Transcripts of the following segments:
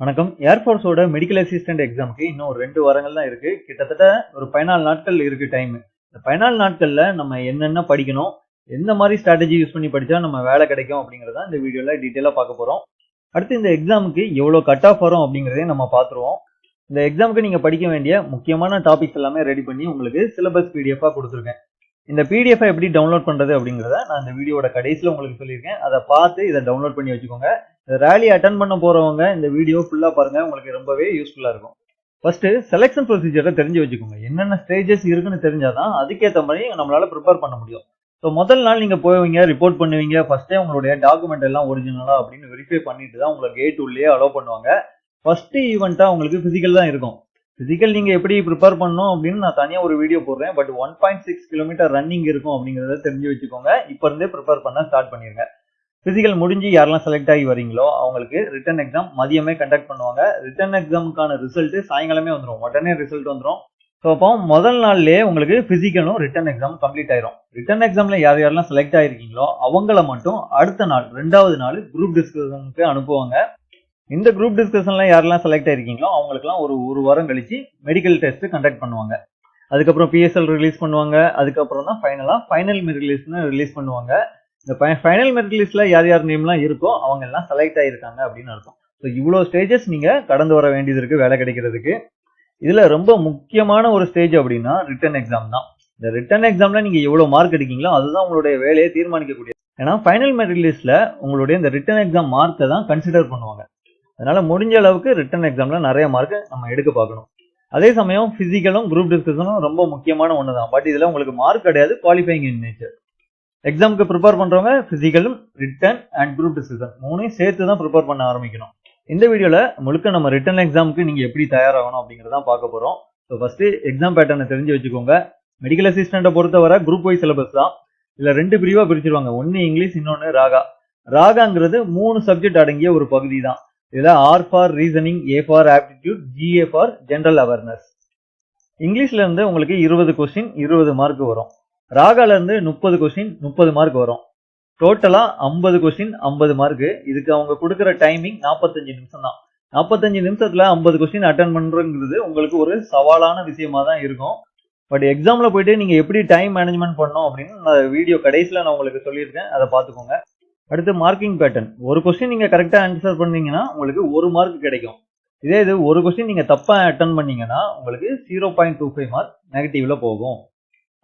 வணக்கம். ஏர்ஃபோர்ஸோட medical assistant எக்ஸாமுக்கு இன்னும் ஒரு ரெண்டு வாரங்கள் தான் இருக்கு. கிட்டத்தட்ட ஒரு பதினாலு நாட்கள் இருக்கு டைம் இந்த பதினாலு நாட்களில் நம்ம என்னென்ன படிக்கணும் எந்த மாதிரி ஸ்ட்ராட்டஜி யூஸ் பண்ணி படித்தா நம்ம வேலை கிடைக்கும் அப்படிங்கறத இந்த வீடியோவில் டீட்டெயிலாக பார்க்க போகிறோம் அடுத்து இந்த எக்ஸாமுக்கு எவ்வளோ கட் ஆஃப் வரும் அப்படிங்கிறதையும் நம்ம பார்த்துருவோம். இந்த எக்ஸாமுக்கு நீங்கள் படிக்க வேண்டிய முக்கியமான டாபிக்ஸ் எல்லாமே ரெடி பண்ணி உங்களுக்கு சிலபஸ் பிடிஎஃபாக கொடுத்துருக்கேன். இந்த பிடிஎஃபை எப்படி டவுன்லோட் பண்ணுறது அப்படிங்கிறத நான் இந்த வீடியோட கடைசியில் உங்களுக்கு சொல்லியிருக்கேன். அதை பார்த்து இதை டவுன்லோட் பண்ணி வச்சுக்கோங்க. ரேலி அட்டன் பண்ண போறவங்க இந்த வீடியோ ஃபுல்லா பாருங்க உங்களுக்கு ரொம்பவே யூஸ்ஃபுல்லா இருக்கும். ஃபர்ஸ்ட் செலெக்ஷன் ப்ரொசீஜரை தெரிஞ்சு வச்சுக்கோங்க. என்னென்ன ஸ்டேஜஸ் இருக்குன்னு தெரிஞ்சாதான் அதுக்கேற்ற மாதிரி நம்மளால ப்ரிப்பேர் பண்ண முடியும். ஸோ முதல் நாள் நீங்க போவீங்க ரிப்போர்ட் பண்ணுவீங்க ஃபர்ஸ்டே உங்களுடைய டாக்குமெண்ட் எல்லாம் ஒரிஜினலா அப்படின்னு வெரிஃபை பண்ணிட்டு தான் உங்களை கேட் உள்ளே அலோவ் பண்ணுவாங்க. ஃபர்ஸ்ட் ஈவெண்ட்டாக உங்களுக்கு பிசிக்கல் தான் இருக்கும். பிசிக்கல் நீங்க எப்படி ப்ரிப்பேர் பண்ணணும் அப்படின்னு நான் தனியா ஒரு வீடியோ போடுறேன். But one point six kilometre running இருக்கும் அப்படிங்கறத தெரிஞ்சு வச்சுக்கோங்க. இப்போ இருந்தே ப்ரிப்பேர் பண்ண ஸ்டார்ட் பண்ணிருங்க. பிசிக்கல் முடிஞ்சு யாரெல்லாம் செலக்ட் ஆகி வரீங்களோ அவங்களுக்கு ரிட்டன் எக்ஸாம் மதியமே கண்டக்ட் பண்ணுவாங்க. ரிட்டன் எக்ஸாமுக்கான ரிசல்ட்டு சாயங்காலமே வந்துடும் உடனே ரிசல்ட் வந்துடும் ஸோ அப்போ முதல் நாள்லேயே உங்களுக்கு ஃபிசிக்கலும் ரிட்டன் எக்ஸாம் கம்ப்ளீட் ஆயிரும். ரிட்டன் எக்ஸாம்ல யார் யாரெல்லாம் செலக்ட் ஆகிருக்கீங்களோ அவங்கள மட்டும் அடுத்த நாள் ரெண்டாவது நாள் குரூப் டிஸ்கஷனுக்கு அனுப்புவாங்க. இந்த குரூப் டிஸ்கஷன்லாம் யாரெல்லாம் செலக்ட் ஆகிருக்கீங்களோ அவங்களுக்குலாம் ஒரு ஒரு வாரம் கழிச்சு மெடிக்கல் டெஸ்ட் கண்டக்ட் பண்ணுவாங்க. அதுக்கப்புறம் பிஎஸ்எல் ரிலீஸ் பண்ணுவாங்க. அதுக்கப்புறம் தான் ஃபைனலாக ஃபைனல் ரிலீஸ்னு ரிலீஸ் பண்ணுவாங்க. இந்த ஃபைனல் மெரிட் லிஸ்ட்ல யார் யார் நேம்லாம் இருக்கோ அவங்க எல்லாம் செலக்ட் ஆயிருக்காங்க அப்படின்னு அர்த்தம். ஸோ இவ்வளோ ஸ்டேஜஸ் நீங்க கடந்து வர வேண்டியது இருக்கு வேலை கிடைக்கிறதுக்கு. இதுல ரொம்ப முக்கியமான ஒரு ஸ்டேஜ் அப்படின்னா ரிட்டன் எக்ஸாம் தான். இந்த ரிட்டன் எக்ஸாம்ல நீங்க எவ்வளோ மார்க் எடுக்கீங்களோ அதுதான் உங்களுடைய வேலையை தீர்மானிக்கக்கூடிய. ஏன்னா ஃபைனல் மெரிட் லிஸ்ட்ல உங்களுடைய இந்த ரிட்டன் எக்ஸாம் மார்க்கை தான் கன்சிடர் பண்ணுவாங்க. அதனால முடிஞ்ச அளவுக்கு ரிட்டன் எக்ஸாம்ல நிறைய மார்க் நம்ம எடுக்க பார்க்கணும். அதே சமயம் பிசிக்கலும் குரூப் டிஸ்கஷனும் ரொம்ப முக்கியமான ஒன்று தான் பட் இதில் உங்களுக்கு மார்க் கிடையாது குவாலிஃபைங் இன் நேச்சர் எக்ஸாமுக்கு ப்ரிப்பேர் பண்றவங்க பிசிக்கலும் ரிட்டன் அண்ட் குரூப் டிஸ்கஷன் மூணையும் சேர்த்து தான் ப்ரிப்பேர் பண்ண ஆரம்பிக்கணும். இந்த வீடியோல முழுக்க நம்ம ரிட்டன் எக்ஸாமுக்கு நீங்க எப்படி தயாராகணும் அப்படிங்கறத பார்க்க போறோம். ஸோ ஃபர்ஸ்ட் எக்ஸாம் பேட்டர்னை தெரிஞ்சு வச்சுக்கோங்க. மெடிக்கல் அசிஸ்டண்ட்டை பொறுத்தவரை குரூப் வைஸ் சிலபஸ் தான். இல்லை ரெண்டு பிரிவா பிரிச்சிருவாங்க. ஒன்னு இங்கிலீஷ் இன்னொன்று ராகா. ராகாங்கிறது மூணு சப்ஜெக்ட் அடங்கிய ஒரு பகுதி தான் இதுல R for reasoning A for aptitude GA for general awareness இங்கிலீஷ்ல இருந்து உங்களுக்கு இருபது கொஸ்டின் இருபது மார்க் வரும். ராகால இருந்து முப்பது கொஸ்டின் முப்பது மார்க் வரும். டோட்டலா ஐம்பது கொஸ்டின் ஐம்பது மார்க் இதுக்கு அவங்க கொடுக்குற டைமிங் நாற்பத்தஞ்சு நிமிஷம் தான். நாற்பத்தஞ்சு நிமிஷத்துல ஐம்பது கொஸ்டின் அட்டன் பண்ணுறங்கிறது உங்களுக்கு ஒரு சவாலான விஷயமா தான் இருக்கும். பட் எக்ஸாம்ல போயிட்டு நீங்க எப்படி டைம் மேனேஜ்மெண்ட் பண்ணணும் அப்படின்னு நான் வீடியோ கடைசியில நான் உங்களுக்கு சொல்லியிருக்கேன். அதை பார்த்துக்கோங்க. அடுத்து மார்க்கிங் பேட்டர்ன் ஒரு கொஸ்டின் நீங்க கரெக்டா ஆன்சர் பண்ணீங்கன்னா உங்களுக்கு ஒரு மார்க் கிடைக்கும். இதே இது ஒரு கொஸ்டின் நீங்க தப்பா அட்டன் பண்ணீங்கன்னா உங்களுக்கு zero point two five mark நெகட்டிவ்ல போகும்.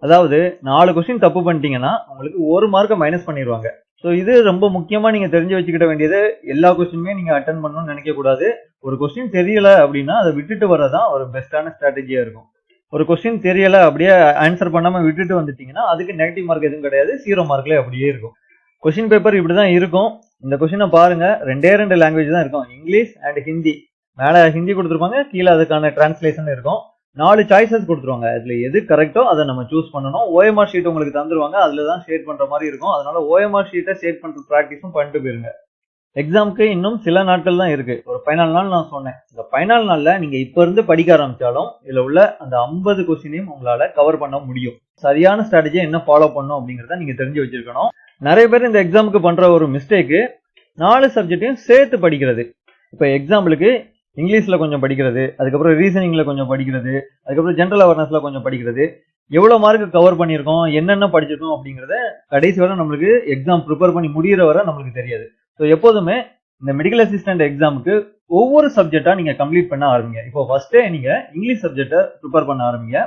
அதாவது நாலு கொஸ்டின் தப்பு பண்ணிட்டீங்கன்னா உங்களுக்கு ஒரு மார்க்கை மைனஸ் பண்ணிடுவாங்க ஸோ இது ரொம்ப முக்கியமாக நீங்கள் தெரிஞ்சு வச்சுக்கிட வேண்டியது. எல்லா கொஸ்டினுமே நீங்கள் அட்டன் பண்ணணும்னு நினைக்கக்கூடாது ஒரு கொஸ்டின் தெரியல அப்படின்னா அதை விட்டுட்டு வரதான் ஒரு பெஸ்ட்டான ஸ்ட்ராட்டஜியாக இருக்கும். ஒரு கொஸ்டின் தெரியல அப்படியே ஆன்சர் பண்ணாமல் விட்டுட்டு வந்துட்டீங்கன்னா அதுக்கு நெகட்டிவ் மார்க் எதுவும் கிடையாது. ஜீரோ மார்க்லேயே அப்படியே இருக்கும். கொஸ்டின் பேப்பர் இப்படி தான் இருக்கும். இந்த கொஸ்டினை பாருங்க. ரெண்டே ரெண்டு லாங்குவேஜ் தான் இருக்கும். இங்கிலீஷ் அண்ட் ஹிந்தி மேலே ஹிந்தி கொடுத்துருப்பாங்க. கீழே அதுக்கான டிரான்ஸ்லேஷன் இருக்கும். நாலு சாய்ஸஸ் கொடுத்துருவாங்க. அதில் எது கரெக்டோ அதை நம்ம சூஸ் பண்ணணும். ஓஎம்ஆர் ஷீட் உங்களுக்கு தந்துருவாங்க. அதில் தான் ஷேட் பண்ணுற மாதிரி இருக்கும். அதனால ஓஎம்ஆர் ஷீட்டை ஷேட் பண்ணுற ப்ராக்டிஸும் பண்ணிட்டு போயிருங்க. எக்ஸாமுக்கு இன்னும் சில நாட்கள் தான் இருக்கு. ஒரு பதினாலு நாள் நான் சொன்னேன். இந்த பதினாலு நாளில் நீங்கள் இப்போ இருந்து படிக்க ஆரம்பித்தாலும் இதில் உள்ள அந்த ஐம்பது கொஸ்டினையும் உங்களால் கவர் பண்ண முடியும். சரியான ஸ்ட்ராட்டஜியை என்ன ஃபாலோ பண்ணும் அப்படிங்கிறத நீங்கள் தெரிஞ்சு வச்சிருக்கணும். நிறைய பேர் இந்த எக்ஸாமுக்கு பண்ணுற ஒரு மிஸ்டேக்கு நாலு சப்ஜெக்டையும் சேர்த்து படிக்கிறது. இப்போ எக்ஸாம்பிளுக்கு இங்கிலீஷில் கொஞ்சம் படிக்கிறது அதுக்கப்புறம் ரீசனிங்கில் கொஞ்சம் படிக்கிறது அதுக்கப்புறம் ஜென்ரல் அவேர்னஸில் கொஞ்சம் படிக்கிறது. எவ்வளோ மார்க் கவர் பண்ணியிருக்கோம் என்னென்ன படிச்சிருக்கோம் அப்படிங்கிறத கடைசி வரை நம்மளுக்கு எக்ஸாம் ப்ரிப்பேர் பண்ணி முடிகிற வரை நம்மளுக்கு தெரியாது. ஸோ எப்போதுமே இந்த மெடிக்கல் அசிஸ்டன்ட் எக்ஸாமுக்கு ஒவ்வொரு சப்ஜெக்டாக நீங்கள் கம்ப்ளீட் பண்ண ஆரம்பிங்க. இப்போ ஃபர்ஸ்ட்டே நீங்கள் இங்கிலீஷ் சப்ஜெக்டை ப்ரிப்பேர் பண்ண ஆரம்பிங்க.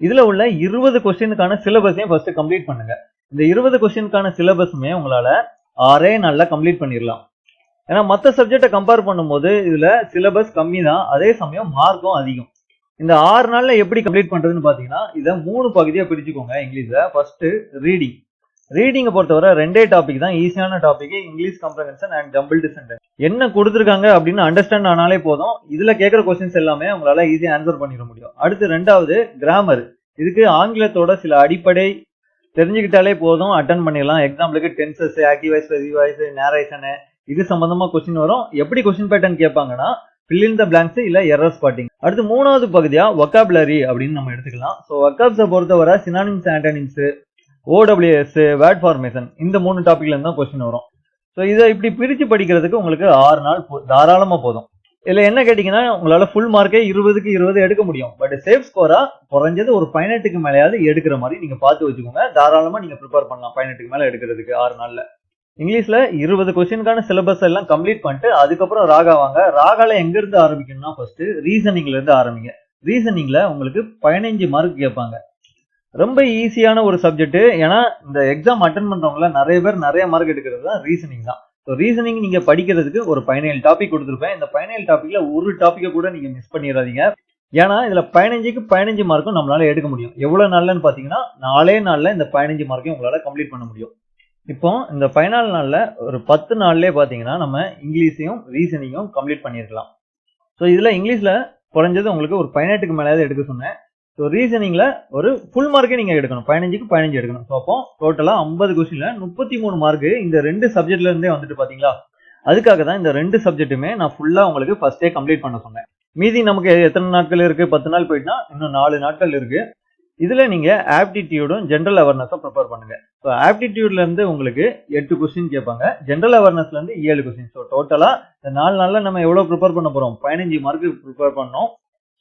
இதில் உள்ள இருபது கொஸ்டினுக்கான சிலபஸையும் ஃபர்ஸ்ட் கம்ப்ளீட் பண்ணுங்க. இந்த இருபது கொஸ்டினுக்கான சிலபஸுமே உங்களால் ஆறே நாளில் கம்ப்ளீட் பண்ணிடலாம் ஏன்னா மற்ற சப்ஜெக்டை கம்பேர் பண்ணும்போது இதுல சிலபஸ் கம்மி தான் அதே சமயம் மார்க்கும் அதிகம். இந்த ஆறு நாள்ல எப்படி கம்ப்ளீட் பண்றதுன்னு பாத்தீங்கன்னா இதை மூணு பகுதியா பிரிச்சுக்கோங்க இங்கிலீஷ்ல ஃபர்ஸ்ட் ரீடிங் ரீடிங்கை பொறுத்தவரை ரெண்டே டாபிக் தான். ஈஸியான topic English comprehension and jumbled sentence என்ன கொடுத்துருக்காங்க அப்படின்னு அண்டர்ஸ்டாண்ட் ஆனாலே போதும். இதுல கேட்குற கொஸ்டின்ஸ் எல்லாமே உங்களால ஈஸியாக ஆன்சர் பண்ணிட முடியும். அடுத்து ரெண்டாவது கிராமர் இதுக்கு ஆங்கிலத்தோட சில அடிப்படை தெரிஞ்சுக்கிட்டாலே போதும். அட்டன் பண்ணிடலாம். எக்ஸாம்பிளுக்கு டென்சஸ் ஆக்டிவைஸ் ரிவைஸ் நேரேஷனு இது சம்பந்தமா கொஸ்டின் வரும். எப்படி கொஸ்டின் பேட்டர்ன் கேட்பாங்கன்னா ஃபில் த the blanks இல்ல எரர் ஸ்பாட்டிங் அடுத்து மூணாவது பகுதியா vocabulary அப்படின்னு நம்ம எடுத்துக்கலாம். ஸோ வக்காப்ஸை பொறுத்தவரை synonyms antonyms OWS word formation இந்த மூணு டாபிக்ல இருந்து தான் கொஸ்டின் வரும். ஸோ இதை இப்படி பிரித்து படிக்கிறதுக்கு உங்களுக்கு ஆறு நாள் போ- தாராளமா போதும். இதில் என்ன கேட்டீங்கன்னா உங்களால ஃபுல் மார்க்கே இருபதுக்கு இருபது எடுக்க முடியும். பட் சேஃப் ஸ்கோரா குறைஞ்சது ஒரு பதினெட்டுக்கு மேலேயாவது எடுக்கிற மாதிரி நீங்க பார்த்து வச்சுக்கோங்க. தாராளமா நீங்க ப்ரிப்பேர் பண்ணலாம். பதினெட்டுக்கு மேல எடுக்கிறதுக்கு ஆறு நாள்ல. இங்கிலீஷ்ல இருபது கொஸ்டினுக்கான சிலபஸ் எல்லாம் கம்ப்ளீட் பண்ணிட்டு அதுக்கப்புறம் ராகா வாங்க. ராகால எங்க இருந்து ஆரம்பிக்கணும்னா ஃபர்ஸ்ட் ரீசனிங்ல இருந்து ஆரம்பிங்க. ரீசனிங்ல உங்களுக்கு பதினஞ்சு மார்க் கேட்பாங்க. ரொம்ப ஈஸியான ஒரு சப்ஜெக்ட் ஏன்னா இந்த எக்ஸாம் அட்டன் பண்றவங்கள நிறைய பேர் நிறைய மார்க் எடுக்கிறது தான் ரீசனிங் தான். ஸோ ரீசனிங் நீங்க படிக்கிறதுக்கு ஒரு பதினேழு டாபிக் கொடுத்துருப்பேன். இந்த பதினேழு டாபிக்ல ஒரு டாப்பிக்கை கூட நீங்க மிஸ் பண்ணிடாதீங்க ஏன்னா இதுல பதினஞ்சுக்கு பதினஞ்சு மார்க்கும் நம்மளால எடுக்க முடியும். எவ்வளவு நாள்லன்னு பாத்தீங்கன்னா நாலே நாள்ல இந்த பதினஞ்சு மார்க்கையும் உங்களால கம்ப்ளீட் பண்ண முடியும். இப்போ இந்த பதினாலு நாளில் ஒரு பத்து நாள்லேயே பார்த்தீங்கன்னா நம்ம இங்கிலீஷையும் ரீசனிங்கும் கம்ப்ளீட் பண்ணியிருக்கலாம் ஸோ இதில் இங்கிலீஷில் குறைஞ்சது உங்களுக்கு ஒரு பதினெட்டுக்கு மேலேயாவது எடுக்க சொன்னேன். ஸோ ரீசனிங்கில் ஒரு ஃபுல் மார்க்கே நீங்கள் எடுக்கணும். பதினஞ்சுக்கு பதினஞ்சு எடுக்கணும். ஸோ அப்போ டோட்டலாக ஐம்பது கொஸ்டினில் முப்பத்தி மூணு மார்க்கு இந்த ரெண்டு சப்ஜெக்ட்லேருந்தே வந்துட்டு பார்த்தீங்களா அதுக்காக தான் இந்த ரெண்டு சப்ஜெக்ட்டுமே நான் ஃபுல்லாக உங்களுக்கு ஃபஸ்ட்டே கம்ப்ளீட் பண்ண சொன்னேன். மீதி நமக்கு எத்தனை நாட்கள் இருக்குது பத்து நாள் போயிட்டுனா இன்னும் நாலு நாட்கள் இருக்குது இதில் நீங்கள் ஆப்டிடியூடும் ஜென்ரல் அவேர்னஸும் ப்ரிப்பேர் பண்ணுங்கள் ஸோ ஆப்டிடியூட்லேருந்து உங்களுக்கு எட்டு கொஸ்டின் கேட்பாங்க. ஜென்ரல் அவேர்னஸ்லேருந்து ஏழு கொஸ்டின் ஸோ டோட்டலாக இந்த நாலு நாளில் நம்ம எவ்வளோ ப்ரிப்பேர் பண்ண போகிறோம் பதினஞ்சு மார்க்கு ப்ரிப்பேர் பண்ணோம்.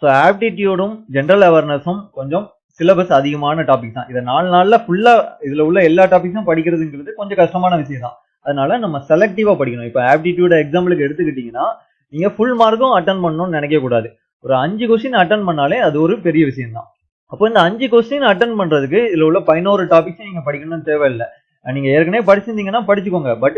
ஸோ ஆப்டிடியூடும் ஜென்ரல் அவேர்னஸும் கொஞ்சம் சிலபஸ் அதிகமான டாபிக் தான். இதை நாலு நாளில் ஃபுல்லாக இதில் உள்ள எல்லா டாபிக்ஸும் படிக்கிறதுங்கிறது கொஞ்சம் கஷ்டமான விஷயம் தான். அதனால நம்ம செலக்டிவாக படிக்கணும். இப்போ ஆப்டிடியூட எக்ஸாம்பிளுக்கு எடுத்துக்கிட்டிங்கன்னா நீங்கள் ஃபுல் மார்க்கும் அட்டன் பண்ணணும்னு நினைக்கக்கூடாது ஒரு அஞ்சு கொஸ்டின் அட்டன் பண்ணாலே அது ஒரு பெரிய விஷயம் தான். அப்போ இந்த அஞ்சு கொஸ்டின் அட்டன் பண்ணுறதுக்கு இதில் உள்ள பதினோரு டாபிக்ஸும் நீங்கள் படிக்கணும்னு தேவையில்லை. நீங்கள் ஏற்கனவே படிச்சிருந்தீங்கன்னா படிச்சுக்கோங்க. பட்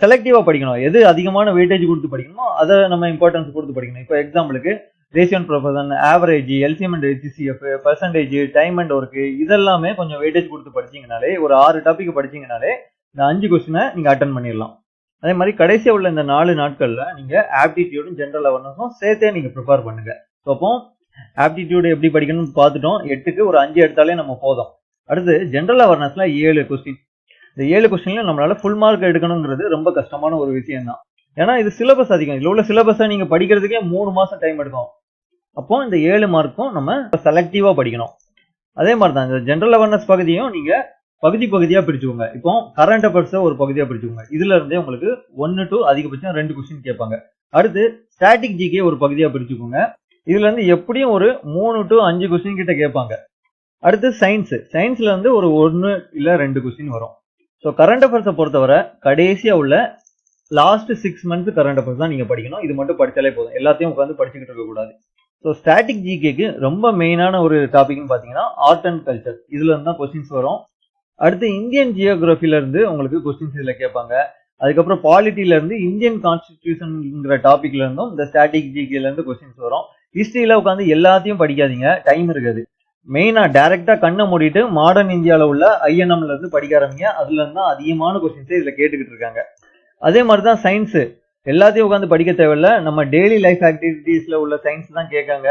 செலக்டிவாக படிக்கணும். எது அதிகமான வெயிட்டேஜ் கொடுத்து படிக்கணுமோ அதை நம்ம இம்பார்ட்டன்ஸ் கொடுத்து படிக்கணும். இப்போ எக்ஸாம்பிளுக்கு ratio and proportion average LCM and HCF percentage time and work இதெல்லாமே கொஞ்சம் வெயிட்டேஜ் கொடுத்து படிச்சிங்கனாலே ஒரு ஆறு டாபிக் படிச்சிங்கனாலே இந்த அஞ்சு கொஸ்டினை நீங்கள் அட்டன் பண்ணிடலாம். அதே மாதிரி கடைசியாக உள்ள இந்த நாலு நாட்களில் நீங்கள் ஆப்டிடியூடும் ஜென்ரல் அவேர்னஸும் சேர்த்தே நீங்கள் ப்ரிப்பேர் பண்ணுங்கள் ஸோ அப்போ ஆப்டிடியூடு எப்படி படிக்கணும்னு பார்த்துட்டோம். எட்டுக்கு ஒரு அஞ்சு எடுத்தாலே நம்ம போதும். அடுத்து ஜென்ரல் அவேர்னஸ்ல ஏழு கொஸ்டின் இந்த ஏழு கொஸ்டின்ல நம்மளால ஃபுல் மார்க் எடுக்கணுங்கிறது ரொம்ப கஷ்டமான ஒரு விஷயம் தான் ஏன்னா இது சிலபஸ் அதிகம். இதுல உள்ள சிலபஸை நீங்க படிக்கிறதுக்கே மூணு மாசம் டைம் எடுக்கும். அப்போ இந்த ஏழு மார்க்கும் நம்ம செலக்டிவா படிக்கணும். அதே மாதிரி தான் இந்த ஜென்ரல் அவேர்னஸ் பகுதியும் நீங்க பகுதி பகுதியாக பிரிச்சுக்கோங்க. இப்போ கரண்ட் அஃபேர்ஸை ஒரு பகுதியாக பிரிச்சுக்கோங்க. இதுல இருந்தே உங்களுக்கு ஒன்னு டு அதிகபட்சம் ரெண்டு கொஸ்டின் கேட்பாங்க. அடுத்து ஸ்டாட்டிக் ஜிகே ஒரு பகுதியாக பிரிச்சுக்கோங்க. இதுல இருந்து எப்படியும் ஒரு மூணு டு அஞ்சு கொஸ்டின் கிட்ட கேட்பாங்க. அடுத்து சயின்ஸ் சயின்ஸ்ல இருந்து ஒரு ஒன்று இல்ல ரெண்டு கொஸ்டின் வரும். ஸோ கரண்ட் அஃபேர்ஸை பொறுத்தவரை கடைசியா உள்ள last six months current affairs தான் நீங்க படிக்கணும். இது மட்டும் படிச்சாலே போதும். எல்லாத்தையும் உட்காந்து படிச்சுக்கிட்டு இருக்க கூடாது. ஸோ ஸ்டாட்டிக் ஜிகேக்கு ரொம்ப மெயினான ஒரு டாபிக்னு பார்த்தீங்கன்னா ஆர்ட் அண்ட் கல்ச்சர் இதுல இருந்து தான் கொஸ்டின்ஸ் வரும். அடுத்து இந்தியன் ஜியோகிராஃபில இருந்து உங்களுக்கு கொஸ்டின்ஸ் இதுல கேட்பாங்க. அதுக்கப்புறம் பாலிட்டில இருந்து இந்தியன் கான்ஸ்டிடியூஷன்ங்கிற டாபிக்ல இருந்தும் இந்த ஸ்டாட்டிக் ஜிகேல இருந்து கொஸ்டின்ஸ் வரும். ஹிஸ்ட்ரியில் உட்காந்து எல்லாத்தையும் படிக்காதீங்க. டைம் இருக்காது. மெயினாக டேரெக்டாக கண்ணை மூடிட்டு மாடர்ன் இந்தியாவில் உள்ள ஐஎன்எம்ல இருந்து படிக்க ஆரம்பிங்க. அதுல இருந்து தான் அதிகமான கொஸ்டின்ஸே இதில் கேட்டுக்கிட்டு இருக்காங்க. அதே மாதிரி தான் சயின்ஸு எல்லாத்தையும் உட்காந்து படிக்க தேவையில்ல. நம்ம டெய்லி லைஃப் ஆக்டிவிட்டீஸில் உள்ள சயின்ஸ் தான் கேட்காங்க.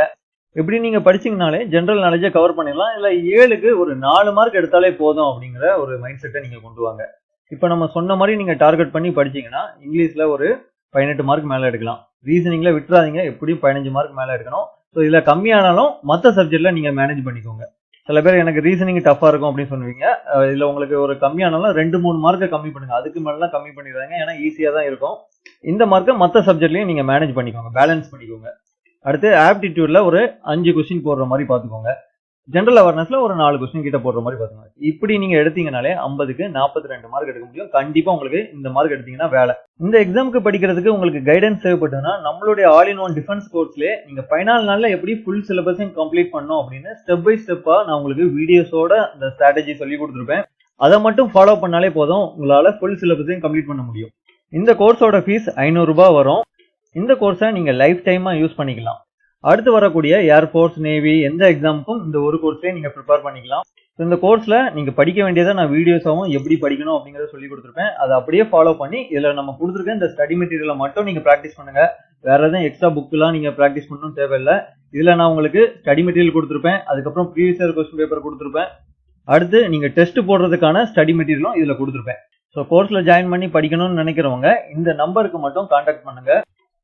எப்படி நீங்கள் படிச்சிங்கனாலே ஜென்ரல் நாலேஜை கவர் பண்ணிடலாம். இல்லை ஏழுக்கு ஒரு நாலு மார்க் எடுத்தாலே போதும் அப்படிங்கிற ஒரு மைண்ட் செட்டை நீங்கள் கொண்டு வாங்க. இப்போ நம்ம சொன்ன மாதிரி நீங்கள் டார்கெட் பண்ணி படிச்சிங்கன்னா இங்கிலீஷில் ஒரு பதினெட்டு மார்க் மேலே எடுக்கலாம். ரீசனிங்கில் விட்டுறாதீங்க. எப்படியும் பதினஞ்சு மார்க் மேலே எடுக்கணும் ஸோ இதில் கம்மியானாலும் மற்ற சப்ஜெக்டில் நீங்கள் மேனேஜ் பண்ணிக்கோங்க. சில பேர் எனக்கு ரீசனிங் டஃப்பாக இருக்கும் அப்படின்னு சொல்லுவீங்க. இதில் உங்களுக்கு ஒரு கம்மியானாலும் ரெண்டு மூணு மார்க்கை கம்மி பண்ணுங்கள் அதுக்கு மேலாம் கம்மி பண்ணிடுறாங்க ஏன்னா ஈஸியாக தான் இருக்கும். இந்த மார்க்கை மற்ற சப்ஜெக்ட்லையும் நீங்கள் மேனேஜ் பண்ணிக்கோங்க. பேலன்ஸ் பண்ணிக்கோங்க. அடுத்து ஆப்டிடியூடில் ஒரு அஞ்சு கொஸ்டின் போடுற மாதிரி பார்த்துக்கோங்க. ஜென்ரல் அவேர்னஸ்ல ஒரு நாலு கொஸ்டின் கிட்ட போடுற மாதிரி பாத்துக்கோங்க இப்படி நீங்க எடுத்தீங்கனாலே ஐம்பதுக்கு நாற்பத்தி ரெண்டு மார்க் எடுக்க முடியும். கண்டிப்பா உங்களுக்கு இந்த மார்க் எடுத்தீங்கன்னா வேலை. இந்த எக்ஸாமுக்கு படிக்கிறதுக்கு உங்களுக்கு கைடன்ஸ் தேவைப்பட்டதுன்னா நம்மளுடைய ஆல் இன் ஒன் டிஃபென்ஸ் கோர்ஸ்லேயே நீங்க ஃபைனல் நாள்ல எப்படி ஃபுல் சிலபஸையும் கம்ப்ளீட் பண்ணணும் அப்படின்னு ஸ்டெப் பை ஸ்டெப்பா நான் உங்களுக்கு வீடியோஸோட அந்த ஸ்ட்ராட்டஜி சொல்லி கொடுத்துருப்பேன். அதை மட்டும் ஃபாலோ பண்ணாலே போதும் உங்களால ஃபுல் சிலபஸையும் கம்ப்ளீட் பண்ண முடியும். இந்த கோர்ஸோட ஃபீஸ் ஐநூறுரூபா வரும். இந்த கோர்ஸை நீங்க லைஃப் டைமா யூஸ் பண்ணிக்கலாம். அடுத்து வரக்கூடிய ஏர்ஃபோர்ஸ் நேவி எந்த எக்ஸாமுக்கும் இந்த ஒரு கோர்ஸ்லேயே நீங்கள் ப்ரிப்பேர் பண்ணிக்கலாம். இந்த கோர்ஸில் நீங்கள் படிக்க வேண்டியதை நான் வீடியோஸாகவும் எப்படி படிக்கணும் அப்படிங்கிறத சொல்லி கொடுத்துருப்பேன். அதை அப்படியே ஃபாலோ பண்ணி இதில் நம்ம கொடுத்துருக்க இந்த ஸ்டடி மெட்டீரியலை மட்டும் நீங்கள் ப்ராக்டிஸ் பண்ணுங்கள் வேறு எதுவும் எக்ஸ்ட்ரா புக்லாம் நீங்கள் ப்ராக்டிஸ் பண்ணணும் தேவையில்லை. இதில் நான் உங்களுக்கு ஸ்டடி மெட்டீரியல் கொடுத்துருப்பேன். அதுக்கப்புறம் ப்ரீவியஸ் இயர் கொஸ்டின் பேப்பர் கொடுத்துருப்பேன். அடுத்து நீங்கள் டெஸ்ட் போடுறதுக்கான ஸ்டடி மெட்டீரியலும் இதில் கொடுத்துருப்பேன். ஸோ கோர்ஸில் ஜாயின் பண்ணி படிக்கணும்னு நினைக்கிறவங்க இந்த நம்பருக்கு மட்டும் காண்டாக்ட் பண்ணுங்கள்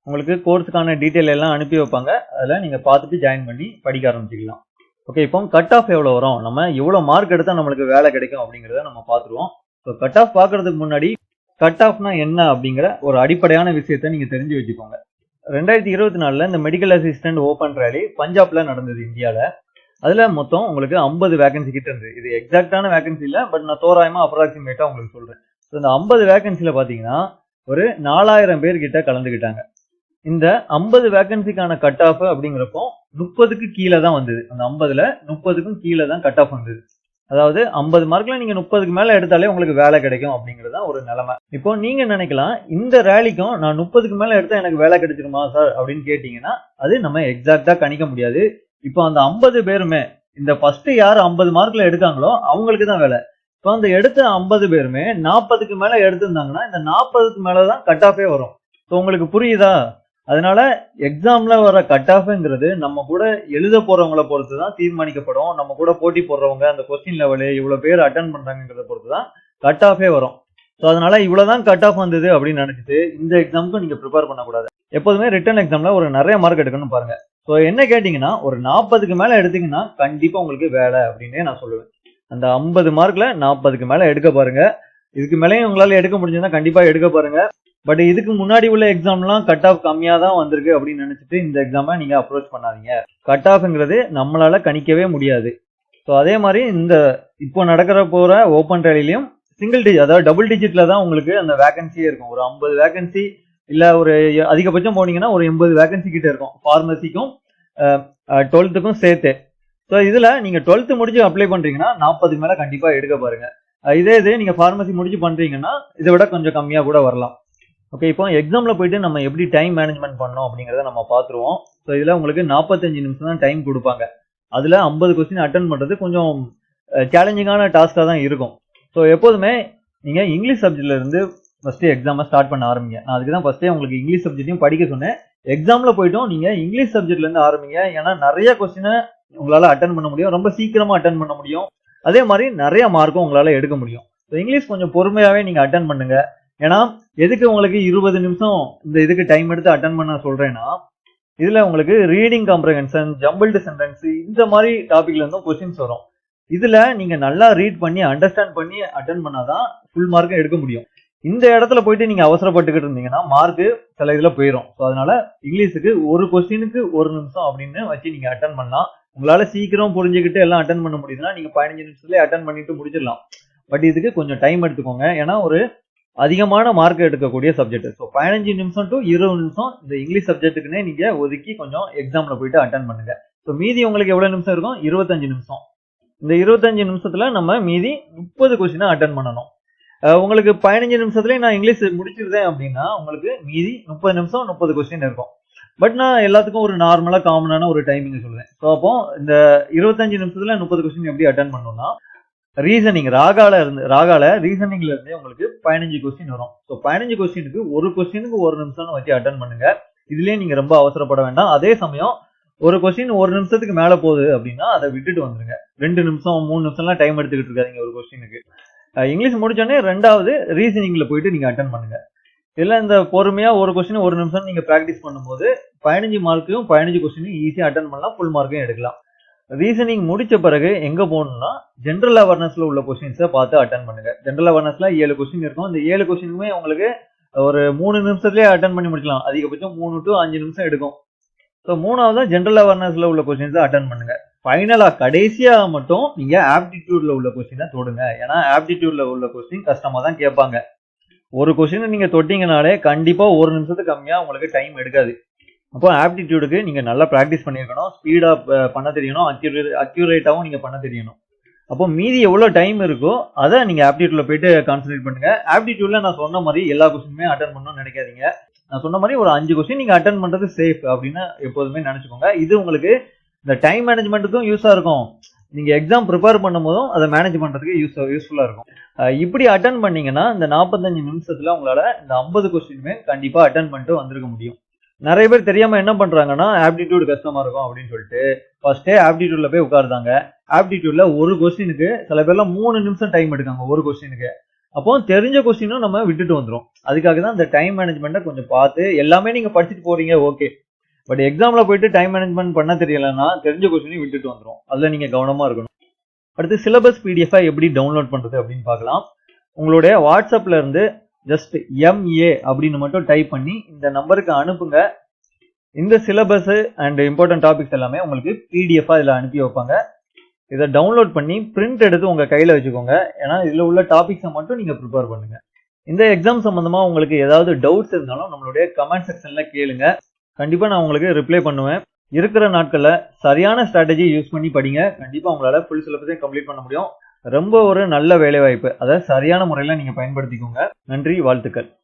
உங்களுக்கு கோர்ஸுக்கான டீட்டெயில் எல்லாம் அனுப்பி வைப்பாங்க. அதில் நீங்கள் பார்த்துட்டு ஜாயின் பண்ணி படிக்க ஆரம்பிச்சிக்கலாம். ஓகே இப்போ கட் ஆஃப் எவ்வளோ வரும்? நம்ம எவ்வளோ மார்க் எடுத்தால் நம்மளுக்கு வேலை கிடைக்கும் அப்படிங்கிறத நம்ம பார்த்துருவோம். ஸோ கட் ஆஃப் பார்க்குறதுக்கு முன்னாடி கட் ஆஃப்னா என்ன அப்படிங்கிற ஒரு அடிப்படையான விஷயத்த நீங்கள் தெரிஞ்சு வச்சுக்கோங்க. ரெண்டாயிரத்தி இருபத்தி நாலுல இந்த மெடிக்கல் அசிஸ்டன்ட் ஓப்பன் ரேலி பஞ்சாப்ல நடந்தது இந்தியாவில் அதில் மொத்தம் உங்களுக்கு ஐம்பது வேகன்சி கிட்ட இருந்தது. இது எக்ஸாக்டான வேகன்சி இல்லை பட் நான் தோராயமாக அப்ராக்சிமேட்டாக உங்களுக்கு சொல்கிறேன் ஸோ இந்த ஐம்பது வேகன்சியில் பார்த்தீங்கன்னா ஒரு நாலாயிரம் பேர் கிட்ட கலந்துக்கிட்டாங்க இந்த ஐம்பது வேகன்சிக்கான கட் ஆஃப் அப்படிங்கிறப்போ முப்பதுக்கு கீழே தான் வந்தது. அந்த ஐம்பதுல முப்பதுக்கும் கீழே தான் கட் ஆஃப் வந்தது. அதாவது ஐம்பது மார்க்ல நீங்க முப்பதுக்கு மேல எடுத்தாலே உங்களுக்கு வேலை கிடைக்கும் அப்படிங்கிறது தான் ஒரு நிலைமை. இப்போ நீங்க நினைக்கலாம் இந்த ரேலிக்கும் நான் முப்பதுக்கு மேல எடுத்தா எனக்கு வேலை கிடைச்சிருமா சார் அப்படின்னு கேட்டீங்கன்னா அது நம்ம எக்ஸாக்டா கணிக்க முடியாது. இப்போ அந்த ஐம்பது பேருமே இந்த ஃபர்ஸ்ட் யார் ஐம்பது மார்க்ல எடுக்காங்களோ அவங்களுக்கு தான் வேலை. இப்போ அந்த எடுத்த ஐம்பது பேருமே நாற்பதுக்கு மேல எடுத்திருந்தாங்கன்னா இந்த நாற்பதுக்கு மேலதான் கட் ஆஃபே வரும். ஸோ உங்களுக்கு புரியுதா? அதனால எக்ஸாம்ல வர கட் ஆஃப்ங்கிறது நம்ம கூட எழுத போறவங்கள பொறுத்து தான் தீர்மானிக்கப்படும். நம்ம கூட போட்டி போடுறவங்க அந்த கொஸ்டின் லெவலு இவ்வளவு பேர் அட்டன் பண்றாங்கிறத பொறுத்து தான் கட் ஆஃபே வரும். ஸோ அதனால இவ்வளவுதான் கட் ஆஃப் வந்தது அப்படின்னு நினைச்சிட்டு இந்த எக்ஸாமுக்கு நீங்க ப்ரிப்பேர் பண்ணக்கூடாது. எப்போதுமே ரிட்டன் எக்ஸாம்ல ஒரு நிறைய மார்க் எடுக்கணும்னு பாருங்க. ஸோ என்ன கேட்டீங்கன்னா ஒரு நாற்பதுக்கு மேல எடுத்தீங்கன்னா கண்டிப்பா உங்களுக்கு வேலை அப்படின்னே நான் சொல்லுவேன். அந்த ஐம்பது மார்க்ல நாற்பதுக்கு மேல எடுக்க பாருங்க. இதுக்கு மேலேயும் உங்களால எடுக்க முடிஞ்சதுன்னா கண்டிப்பா எடுக்க பாருங்க. பட் இதுக்கு முன்னாடி உள்ள எக்ஸாம்லாம் கட் ஆஃப் கம்மியாக தான் வந்திருக்கு அப்படின்னு நினச்சிட்டு இந்த எக்ஸாமை நீங்கள் அப்ரோச் பண்ணாதீங்க. கட் ஆஃப்ங்கிறது நம்மளால் கணிக்கவே முடியாது. ஸோ அதே மாதிரி இந்த இப்போ நடக்கிற போகிற ஓப்பன் ரேலிலையும் சிங்கிள் டிஜிட் அதாவது டபுள் டிஜிட்டில் தான் உங்களுக்கு அந்த வேகன்சியே இருக்கும். ஒரு ஐம்பது வேகன்சி இல்லை ஒரு அதிகபட்சம் போனீங்கன்னா ஒரு எண்பது வேகன்சி கிட்ட இருக்கும். ஃபார்மசிக்கும் டுவெல்த்துக்கும் சேர்த்து. ஸோ இதில் நீங்கள் டுவெல்த்து முடிச்சு அப்ளை பண்ணுறீங்கன்னா நாற்பதுக்கு மேலே கண்டிப்பாக எடுக்க பாருங்கள் இதே இதே நீங்கள் ஃபார்மசி முடிச்சு பண்ணுறீங்கன்னா இதை விட கொஞ்சம் கம்மியாக கூட வரலாம். ஓகே இப்போ எக்ஸாமில் போயிட்டு நம்ம எப்படி டைம் மேனேஜ்மெண்ட் பண்ணோம் அப்படிங்கிறத நம்ம பார்த்துருவோம். ஸோ இதில் உங்களுக்கு நாற்பத்தஞ்சு நிமிஷம் தான் டைம் கொடுப்பாங்க. அதில் ஐம்பது கொஸ்டின் அட்டன் பண்ணுறது கொஞ்சம் சேலஞ்சிங்கான டாஸ்க்காக தான் இருக்கும். ஸோ எப்போதுமே நீங்கள் இங்கிலீஷ் சப்ஜெக்ட்லேருந்து இருந்து எக்ஸாமை ஸ்டார்ட் பண்ண ஆரம்பிங்க. நான் அதுக்கு தான் ஃபஸ்ட்டே உங்களுக்கு இங்கிலீஷ் சப்ஜெக்ட்டையும் படிக்க சொன்னேன். எக்ஸாமில் போய்ட்டும் நீங்கள் இங்கிலீஷ் சப்ஜெக்ட்லேருந்து ஆரம்பிங்க. ஏன்னா நிறைய கொஸ்டினை உங்களால் அட்டன் பண்ண முடியும். ரொம்ப சீக்கிரமாக அட்டன் பண்ண முடியும். அதே மாதிரி நிறைய மார்க்கும் உங்களால் எடுக்க முடியும். ஸோ இங்கிலீஷ் கொஞ்சம் பொறுமையாகவே நீங்கள் அட்டன் பண்ணுங்கள் ஏன்னா எதுக்கு உங்களுக்கு இருபது நிமிஷம் இந்த இதுக்கு டைம் எடுத்து அட்டன் பண்ண சொல்றேன்னா இதுல உங்களுக்கு ரீடிங் காம்ப்ரஹென்ஷன் ஜம்பிள்டு சென்டென்ஸ் இந்த மாதிரி டாபிக்ல இருந்தும் கொஸ்டின்ஸ் வரும். இதுல நீங்க நல்லா ரீட் பண்ணி அண்டர்ஸ்டாண்ட் பண்ணி அட்டன் பண்ணாதான் ஃபுல் மார்க்கும் எடுக்க முடியும். இந்த இடத்துல போயிட்டு நீங்க அவசரப்பட்டுக்கிட்டு இருந்தீங்கன்னா மார்க் சில இதுல போயிடும் ஸோ அதனால இங்கிலீஷுக்கு ஒரு கொஸ்டினுக்கு ஒரு நிமிஷம் அப்படின்னு வச்சு நீங்க அட்டன் பண்ணலாம். உங்களால சீக்கிரம் புரிஞ்சுக்கிட்டு எல்லாம் அட்டன் பண்ண முடியுதுன்னா நீங்க பதினஞ்சு நிமிஷத்துலேயே அட்டன் பண்ணிட்டு முடிச்சிடலாம். பட் இதுக்கு கொஞ்சம் டைம் எடுத்துக்கோங்க. ஏன்னா ஒரு அதிகமான மார்க் எடுக்கக்கூடிய சப்ஜெக்ட் ஸோ பதினஞ்சு நிமிஷம் டு இருபது நிமிஷம் இந்த இங்கிலீஷ் சப்ஜெக்ட்டுக்குன்னே நீங்கள் ஒதுக்கி கொஞ்சம் எக்ஸாமில் போயிட்டு அட்டன் பண்ணுங்க. ஸோ மீதி உங்களுக்கு எவ்வளோ நிமிஷம் இருக்கும்? இருபத்தஞ்சு நிமிஷம். இந்த இருபத்தஞ்சு நிமிஷத்தில் நம்ம மீதி முப்பது கொஸ்டினை அட்டன் பண்ணணும். உங்களுக்கு பதினஞ்சு நிமிஷத்துலேயே நான் இங்கிலீஷ் முடிச்சிருந்தேன் அப்படின்னா உங்களுக்கு மீதி முப்பது நிமிஷம் முப்பது கொஸ்டின் இருக்கும். பட் நான் எல்லாத்துக்கும் ஒரு நார்மலாக காமனான ஒரு டைமிங் சொல்லுவேன் ஸோ அப்போ இந்த இருபத்தஞ்சு நிமிஷத்தில் முப்பது கொஸ்டின் எப்படி அட்டன் பண்ணணும்னா ரீசனிங் ராகால இருந்து ராகால ரீசனிங்ல இருந்தே உங்களுக்கு பதினஞ்சு கொஸ்டின் வரும். ஸோ பதினஞ்சு கொஸ்டினுக்கு ஒரு கொஸ்டினுக்கு ஒரு நிமிஷம்னு வச்சு அட்டன் பண்ணுங்க. இதுலயே நீங்க ரொம்ப அவசரப்பட வேண்டாம். அதே சமயம் ஒரு கொஸ்டின் ஒரு நிமிஷத்துக்கு மேல போகுது அப்படின்னா அதை விட்டுட்டு வந்துருங்க. ரெண்டு நிமிஷம் மூணு நிமிஷம்லாம் டைம் எடுத்துக்கிட்டு இருக்காதீங்க ஒரு கொஸ்டினுக்கு இங்கிலீஷ் முடிச்சோடனே ரெண்டாவது ரீசனிங்ல போயிட்டு நீங்க அட்டன் பண்ணுங்க. இதுல இந்த பொறுமையா ஒரு கொஸ்டின் ஒரு நிமிஷம் நீங்க ப்ராக்டிஸ் பண்ணும்போது பதினஞ்சு மார்க்கையும் பதினஞ்சு கொஸ்டினும் ஈஸியாக அட்டன் பண்ணலாம். ஃபுல் மார்க்கையும் எடுக்கலாம். ரீசனிங் முடிச்ச பிறகு எங்க போகணும்னா ஜென்ரல் அவேர்னஸ்ல உள்ள கொஸ்டின்ஸை பார்த்து அட்டன் பண்ணுங்க. ஜென்ரல் அவேர்னஸ்ல ஏழு கொஸ்டின் இருக்கும். இந்த ஏழு கொஸ்டினுமே உங்களுக்கு ஒரு மூணு நிமிஷத்துலயே அட்டன் பண்ணி முடிக்கலாம். அதிகபட்சம் மூணு டு அஞ்சு நிமிஷம் எடுக்கும். ஸோ மூணாவது ஜென்ரல் அவேர்னஸ்ல உள்ள கொஸ்டின்ஸை அட்டன் பண்ணுங்க. ஃபைனலாக கடைசியாக மட்டும் நீங்கள் ஆப்டிடியூட்ல உள்ள கொஸ்டினை தொடுங்க. ஏன்னா ஆப்டிடியூட்ல உள்ள கொஸ்டின் கஷ்டமாக தான் கேட்பாங்க. ஒரு கொஸ்டினை நீங்கள் தொட்டிங்கனாலே கண்டிப்பாக ஒரு நிமிஷத்துக்கு கம்மியாக உங்களுக்கு டைம் எடுக்காது. அப்போ ஆப்டிடியூடுக்கு நீங்கள் நல்லா ப்ராக்டிஸ் பண்ணியிருக்கணும். ஸ்பீடாக பண்ண தெரியணும். அக்யூரே அக்யூரேட்டாகவும் நீங்கள் பண்ண தெரியணும். அப்போ மீதி எவ்வளோ டைம் இருக்கோ அதை நீங்கள் ஆப்டிடியூட்ல போயிட்டு கான்சன்ட்ரேட் பண்ணுங்கள் ஆப்டிடியூட்ல நான் சொன்ன மாதிரி எல்லா கொஸ்டினுமே அட்டன் பண்ணணும்னு நினைக்காதீங்க. நான் சொன்ன மாதிரி ஒரு அஞ்சு கொஸ்டின் நீங்கள் அட்டன் பண்ணுறது சேஃப் அப்படின்னு எப்போதுமே நினச்சிக்கோங்க. இது உங்களுக்கு இந்த டைம் மேனேஜ்மெண்ட்டுக்கும் யூஸாக இருக்கும். நீங்கள் எக்ஸாம் ப்ரிப்பேர் பண்ணும் போதும் அதை மேனேஜ் பண்ணுறதுக்கு யூஸ் யூஸ்ஃபுல்லாக இருக்கும். இப்படி அட்டன் பண்ணிங்கன்னா இந்த நாற்பத்தஞ்சு நிமிஷத்தில் உங்களால் இந்த ஐம்பது கொஸ்டினுமே கண்டிப்பாக அட்டன் பண்ணிட்டு வந்திருக்க முடியும். நிறைய பேர் தெரியாம என்ன பண்றாங்கன்னா ஆப்டிடியூட் கஷ்டமா இருக்கும் அப்படின்னு சொல்லிட்டு ஃபர்ஸ்டே ஆப்டிடியூட்ல போய் உட்காருதாங்க ஆப்டிடியூட்ல ஒரு கொஸ்டினுக்கு சில பேர்லாம் மூணு நிமிஷம் டைம் எடுக்காங்க ஒரு கொஸ்டினுக்கு அப்போ தெரிஞ்ச கொஸ்டினும் நம்ம விட்டுட்டு வந்துடும் அதுக்காக தான் இந்த டைம் மேனேஜ்மெண்ட்டை கொஞ்சம் பார்த்து எல்லாமே நீங்க படிச்சுட்டு போறீங்க ஓகே பட் எக்ஸாம்ல போயிட்டு டைம் மேனேஜ்மெண்ட் பண்ண தெரியலன்னா தெரிஞ்ச கொஸ்டினையும் விட்டுட்டு வந்துரும். அதுல நீங்க கவனமா இருக்கணும். அடுத்து சிலபஸ் பிடிஎஃப் எப்படி டவுன்லோட் பண்றது அப்படின்னு பார்க்கலாம். உங்களுடைய வாட்ஸ்அப்ல இருந்து ஜஸ்ட் எம்ஏ அப்படின்னு மட்டும் டைப் பண்ணி இந்த நம்பருக்கு அனுப்புங்க. இந்த சிலபஸ் அண்ட் இம்பார்ட்டன்ட் டாபிக்ஸ் எல்லாமே உங்களுக்கு பிடிஎஃபா இதில் அனுப்பி வைப்பாங்க. இதை டவுன்லோட் பண்ணி பிரிண்ட் எடுத்து உங்க கையில வச்சுக்கோங்க. ஏன்னா இதில் உள்ள டாபிக்ஸை மட்டும் நீங்க ப்ரிப்பேர் பண்ணுங்க. இந்த எக்ஸாம் சம்பந்தமா உங்களுக்கு ஏதாவது டவுட்ஸ் இருந்தாலும் நம்மளுடைய கமெண்ட் செக்ஷன்ல கேளுங்க. கண்டிப்பா நான் உங்களுக்கு ரிப்ளை பண்ணுவேன். இருக்கிற நாட்களில் சரியான ஸ்ட்ராட்டஜி யூஸ் பண்ணி படிங்க. கண்டிப்பா உங்களால ஃபுல் சிலபஸையும் கம்ப்ளீட் பண்ண முடியும். ரொம்ப ஒரு நல்ல வேலைவாய்ப்பு. அதை சரியான முறையில் நீங்கள் பயன்படுத்திக்கோங்க. நன்றி வாழ்த்துக்கள்.